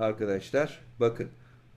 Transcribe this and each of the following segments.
arkadaşlar bakın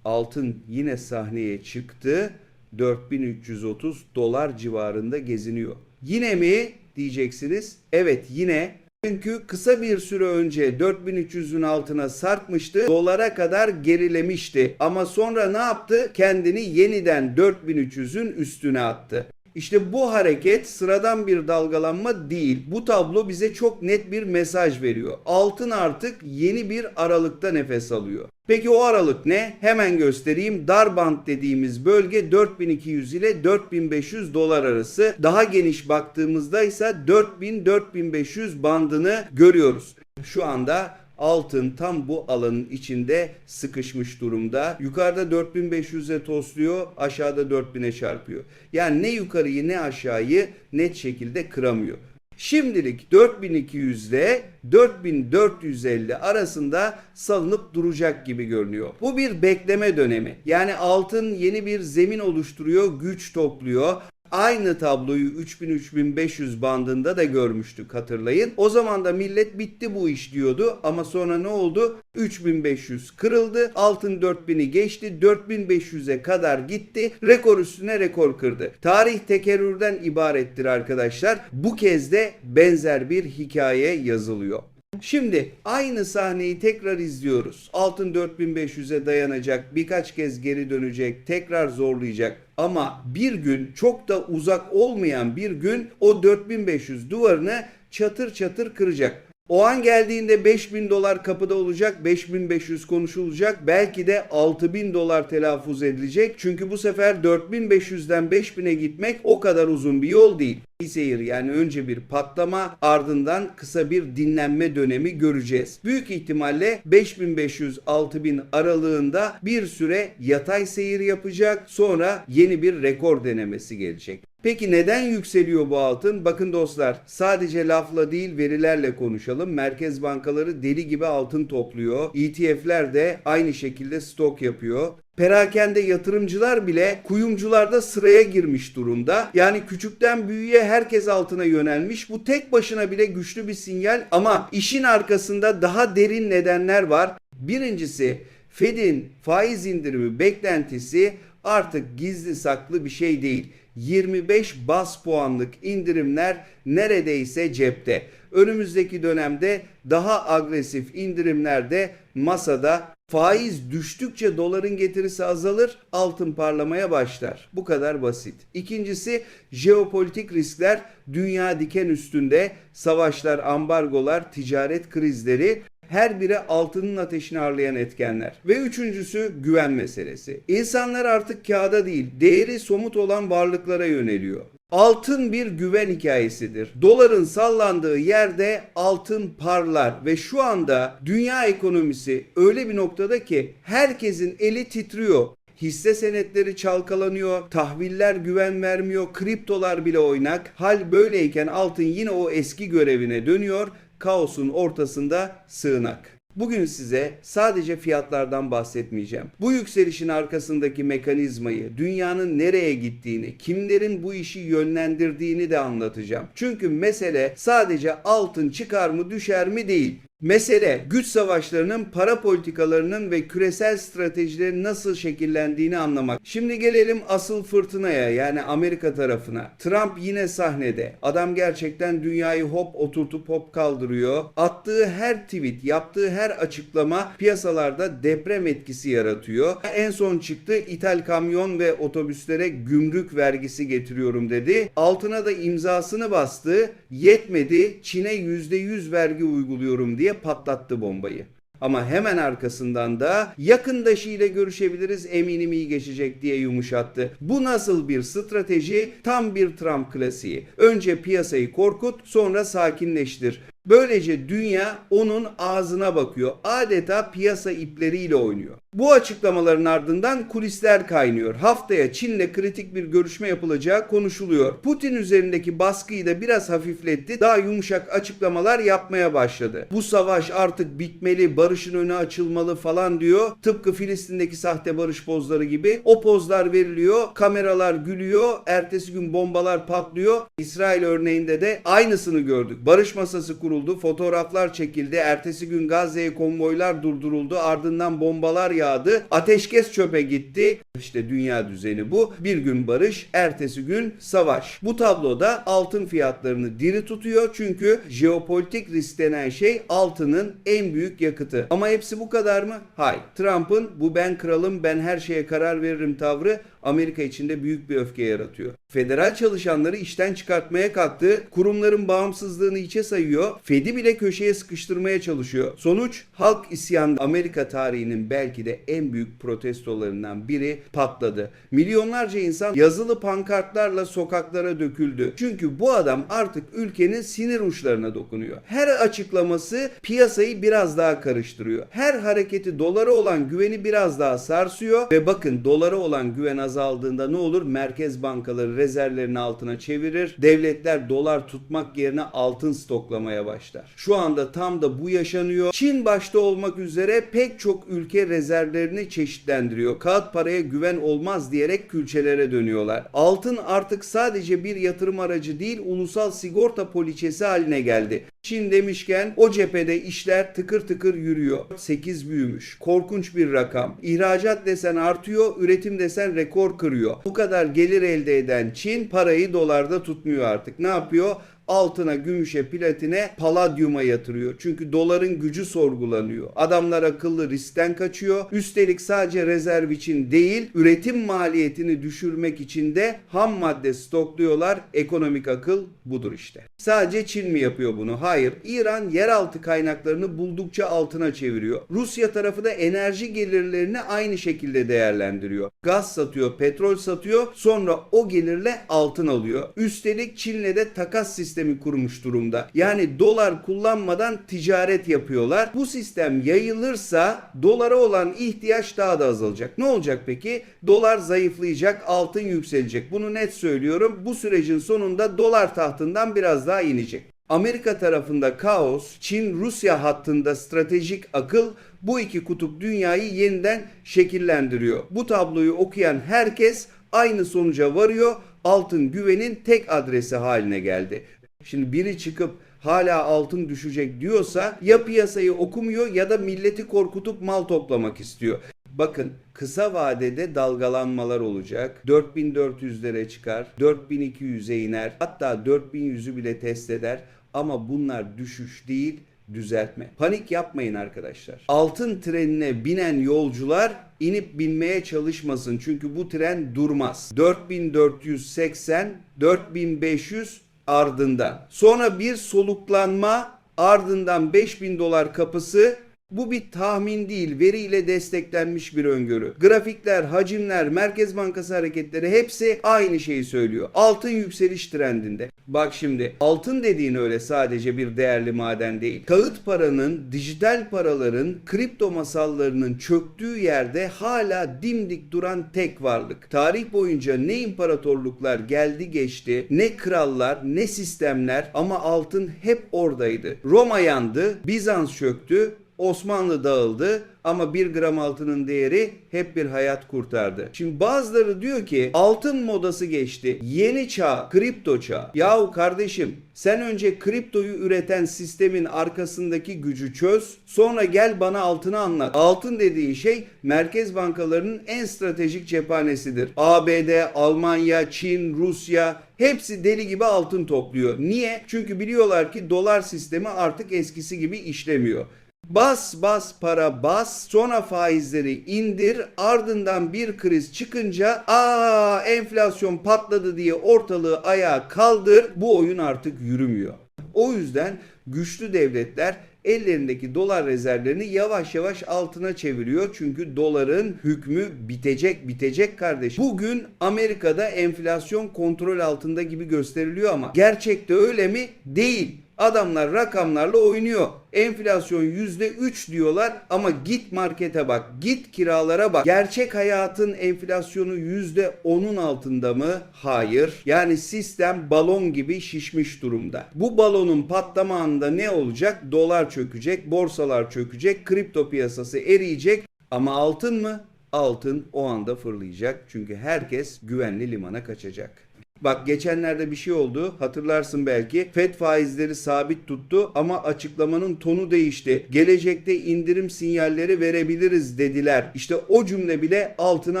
altın yine sahneye çıktı. 4330 dolar civarında geziniyor. Yine mi diyeceksiniz? Evet yine çünkü kısa bir süre önce 4300'ün altına sarkmıştı. Dolara kadar gerilemişti. Ama sonra ne yaptı? Kendini yeniden 4300'ün üstüne attı. İşte bu hareket sıradan bir dalgalanma değil. Bu tablo bize çok net bir mesaj veriyor. Altın artık yeni bir aralıkta nefes alıyor. Peki o aralık ne? Hemen göstereyim. Dar band dediğimiz bölge 4200 ile 4500 dolar arası. Daha geniş baktığımızda ise 4000-4500 bandını görüyoruz. Şu anda altın tam bu alanın içinde sıkışmış durumda. Yukarıda 4500'e tosluyor, aşağıda 4000'e çarpıyor. Yani ne yukarıyı ne aşağıyı net şekilde kıramıyor. Şimdilik 4200 ile 4450 arasında salınıp duracak gibi görünüyor. Bu bir bekleme dönemi. Yani altın yeni bir zemin oluşturuyor, güç topluyor. Aynı tabloyu 3000-3500 bandında da görmüştük hatırlayın. O zaman da millet bitti bu iş diyordu ama sonra ne oldu? 3500 kırıldı. Altın 4000'i geçti. 4500'e kadar gitti. Rekor üstüne rekor kırdı. Tarih tekerrürden ibarettir arkadaşlar. Bu kez de benzer bir hikaye yazılıyor. Şimdi aynı sahneyi tekrar izliyoruz. Altın 4500'e dayanacak, birkaç kez geri dönecek, tekrar zorlayacak. Ama bir gün çok da uzak olmayan bir gün o 4500 duvarını çatır çatır kıracak. O an geldiğinde 5000 dolar kapıda olacak, 5500 konuşulacak, belki de 6000 dolar telaffuz edilecek. Çünkü bu sefer 4500'den 5000'e gitmek o kadar uzun bir yol değil. seyir yani önce bir patlama ardından kısa bir dinlenme dönemi göreceğiz. Büyük ihtimalle 5500-6000 aralığında bir süre yatay seyir yapacak sonra yeni bir rekor denemesi gelecek. Peki neden yükseliyor bu altın? Bakın dostlar sadece lafla değil verilerle konuşalım. Merkez bankaları deli gibi altın topluyor. ETF'ler de aynı şekilde stok yapıyor. Perakende yatırımcılar bile kuyumcularda sıraya girmiş durumda. Yani küçükten büyüğe herkes altına yönelmiş. Bu tek başına bile güçlü bir sinyal ama işin arkasında daha derin nedenler var. Birincisi Fed'in faiz indirimi beklentisi artık gizli saklı bir şey değil. 25 bas puanlık indirimler neredeyse cepte. Önümüzdeki dönemde daha agresif indirimler de masada. Faiz düştükçe doların getirisi azalır, altın parlamaya başlar. Bu kadar basit. İkincisi jeopolitik riskler dünya diken üstünde. Savaşlar, ambargolar, ticaret krizleri her biri altının ateşini ağırlayan etkenler. Ve üçüncüsü güven meselesi. İnsanlar artık kağıda değil, değeri somut olan varlıklara yöneliyor. Altın bir güven hikayesidir. Doların sallandığı yerde altın parlar ve şu anda dünya ekonomisi öyle bir noktada ki herkesin eli titriyor. Hisse senetleri çalkalanıyor, tahviller güven vermiyor, kriptolar bile oynak. Hal böyleyken altın yine o eski görevine dönüyor kaosun ortasında sığınak. Bugün size sadece fiyatlardan bahsetmeyeceğim. Bu yükselişin arkasındaki mekanizmayı, dünyanın nereye gittiğini, kimlerin bu işi yönlendirdiğini de anlatacağım. Çünkü mesele sadece altın çıkar mı düşer mi değil. Mesele güç savaşlarının, para politikalarının ve küresel stratejilerin nasıl şekillendiğini anlamak. Şimdi gelelim asıl fırtınaya yani Amerika tarafına. Trump yine sahnede. Adam gerçekten dünyayı hop oturtup hop kaldırıyor. Attığı her tweet, yaptığı her açıklama piyasalarda deprem etkisi yaratıyor. En son çıktı ithal kamyon ve otobüslere gümrük vergisi getiriyorum dedi. Altına da imzasını bastı. Yetmedi. Çin'e %100 vergi uyguluyorum diye patlattı bombayı. Ama hemen arkasından da yakındaşıyla görüşebiliriz eminim iyi geçecek diye yumuşattı. Bu nasıl bir strateji? Tam bir Trump klasiği. Önce piyasayı korkut sonra sakinleştir. Böylece dünya onun ağzına bakıyor. Adeta piyasa ipleriyle oynuyor. Bu açıklamaların ardından kulisler kaynıyor. Haftaya Çin'le kritik bir görüşme yapılacağı konuşuluyor. Putin üzerindeki baskıyı da biraz hafifletti. Daha yumuşak açıklamalar yapmaya başladı. Bu savaş artık bitmeli, barışın önü açılmalı falan diyor. Tıpkı Filistin'deki sahte barış pozları gibi. O pozlar veriliyor, kameralar gülüyor, ertesi gün bombalar patlıyor. İsrail örneğinde de aynısını gördük. Barış masası kuruldu kuruldu, fotoğraflar çekildi. Ertesi gün Gazze'ye konvoylar durduruldu. Ardından bombalar yağdı. Ateşkes çöpe gitti. İşte dünya düzeni bu. Bir gün barış, ertesi gün savaş. Bu tabloda altın fiyatlarını diri tutuyor. Çünkü jeopolitik risk denen şey altının en büyük yakıtı. Ama hepsi bu kadar mı? Hayır. Trump'ın bu ben kralım ben her şeye karar veririm tavrı Amerika içinde büyük bir öfke yaratıyor. Federal çalışanları işten çıkartmaya kalktı. Kurumların bağımsızlığını içe sayıyor. Fed'i bile köşeye sıkıştırmaya çalışıyor. Sonuç halk isyanı Amerika tarihinin belki de en büyük protestolarından biri patladı. Milyonlarca insan yazılı pankartlarla sokaklara döküldü. Çünkü bu adam artık ülkenin sinir uçlarına dokunuyor. Her açıklaması piyasayı biraz daha karıştırıyor. Her hareketi dolara olan güveni biraz daha sarsıyor ve bakın dolara olan güven azaldığında ne olur? Merkez bankaları rezervlerini altına çevirir. Devletler dolar tutmak yerine altın stoklamaya başlar. Şu anda tam da bu yaşanıyor. Çin başta olmak üzere pek çok ülke rezervlerini çeşitlendiriyor. Kağıt paraya güven olmaz diyerek külçelere dönüyorlar. Altın artık sadece bir yatırım aracı değil, ulusal sigorta poliçesi haline geldi. Çin demişken o cephede işler tıkır tıkır yürüyor. 8 büyümüş. Korkunç bir rakam. İhracat desen artıyor, üretim desen rekor kırıyor. Bu kadar gelir elde eden Çin parayı dolarda tutmuyor artık. Ne yapıyor? Altına, gümüşe, platine, paladyuma yatırıyor. Çünkü doların gücü sorgulanıyor. Adamlar akıllı riskten kaçıyor. Üstelik sadece rezerv için değil, üretim maliyetini düşürmek için de ham madde stokluyorlar. Ekonomik akıl budur işte. Sadece Çin mi yapıyor bunu? Hayır. İran yeraltı kaynaklarını buldukça altına çeviriyor. Rusya tarafı da enerji gelirlerini aynı şekilde değerlendiriyor. Gaz satıyor, petrol satıyor, sonra o gelirle altın alıyor. Üstelik Çin'le de takas sistemi kurmuş durumda. Yani dolar kullanmadan ticaret yapıyorlar. Bu sistem yayılırsa dolara olan ihtiyaç daha da azalacak. Ne olacak peki? Dolar zayıflayacak, altın yükselecek. Bunu net söylüyorum. Bu sürecin sonunda dolar tahtından biraz daha inecek. Amerika tarafında kaos, Çin-Rusya hattında stratejik akıl bu iki kutup dünyayı yeniden şekillendiriyor. Bu tabloyu okuyan herkes aynı sonuca varıyor. Altın güvenin tek adresi haline geldi. Şimdi biri çıkıp hala altın düşecek diyorsa ya piyasayı okumuyor ya da milleti korkutup mal toplamak istiyor. Bakın kısa vadede dalgalanmalar olacak. 4400'lere çıkar, 4200'e iner, hatta 4100'ü bile test eder. Ama bunlar düşüş değil, düzeltme. Panik yapmayın arkadaşlar. Altın trenine binen yolcular inip binmeye çalışmasın. Çünkü bu tren durmaz. 4480, 4500 ardından. Sonra bir soluklanma ardından 5000 dolar kapısı bu bir tahmin değil, veriyle desteklenmiş bir öngörü. Grafikler, hacimler, Merkez Bankası hareketleri hepsi aynı şeyi söylüyor. Altın yükseliş trendinde. Bak şimdi altın dediğin öyle sadece bir değerli maden değil. Kağıt paranın, dijital paraların, kripto masallarının çöktüğü yerde hala dimdik duran tek varlık. Tarih boyunca ne imparatorluklar geldi geçti, ne krallar, ne sistemler ama altın hep oradaydı. Roma yandı, Bizans çöktü, Osmanlı dağıldı ama bir gram altının değeri hep bir hayat kurtardı. Şimdi bazıları diyor ki altın modası geçti. Yeni çağ, kripto çağ. Yahu kardeşim sen önce kriptoyu üreten sistemin arkasındaki gücü çöz. Sonra gel bana altını anlat. Altın dediği şey merkez bankalarının en stratejik cephanesidir. ABD, Almanya, Çin, Rusya hepsi deli gibi altın topluyor. Niye? Çünkü biliyorlar ki dolar sistemi artık eskisi gibi işlemiyor. Bas bas para bas sonra faizleri indir ardından bir kriz çıkınca aa enflasyon patladı diye ortalığı ayağa kaldır bu oyun artık yürümüyor. O yüzden güçlü devletler ellerindeki dolar rezervlerini yavaş yavaş altına çeviriyor. Çünkü doların hükmü bitecek bitecek kardeş. Bugün Amerika'da enflasyon kontrol altında gibi gösteriliyor ama gerçekte öyle mi? Değil. Adamlar rakamlarla oynuyor. Enflasyon %3 diyorlar ama git markete bak, git kiralara bak. Gerçek hayatın enflasyonu %10'un altında mı? Hayır. Yani sistem balon gibi şişmiş durumda. Bu balonun patlama anında ne olacak? Dolar çökecek, borsalar çökecek, kripto piyasası eriyecek ama altın mı? Altın o anda fırlayacak. Çünkü herkes güvenli limana kaçacak. Bak geçenlerde bir şey oldu hatırlarsın belki. FED faizleri sabit tuttu ama açıklamanın tonu değişti. Gelecekte indirim sinyalleri verebiliriz dediler. İşte o cümle bile altına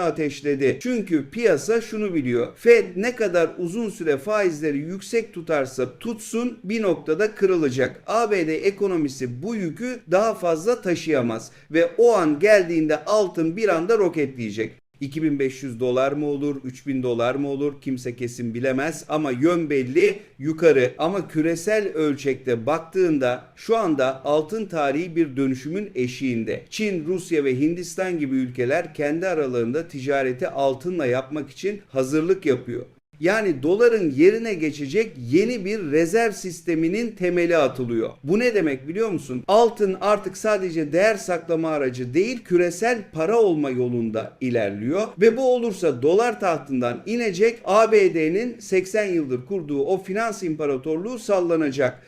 ateşledi. Çünkü piyasa şunu biliyor. FED ne kadar uzun süre faizleri yüksek tutarsa tutsun bir noktada kırılacak. ABD ekonomisi bu yükü daha fazla taşıyamaz ve o an geldiğinde altın bir anda roketleyecek. 2500 dolar mı olur, 3000 dolar mı olur kimse kesin bilemez ama yön belli yukarı. Ama küresel ölçekte baktığında şu anda altın tarihi bir dönüşümün eşiğinde. Çin, Rusya ve Hindistan gibi ülkeler kendi aralarında ticareti altınla yapmak için hazırlık yapıyor. Yani doların yerine geçecek yeni bir rezerv sisteminin temeli atılıyor. Bu ne demek biliyor musun? Altın artık sadece değer saklama aracı değil, küresel para olma yolunda ilerliyor ve bu olursa dolar tahtından inecek, ABD'nin 80 yıldır kurduğu o finans imparatorluğu sallanacak.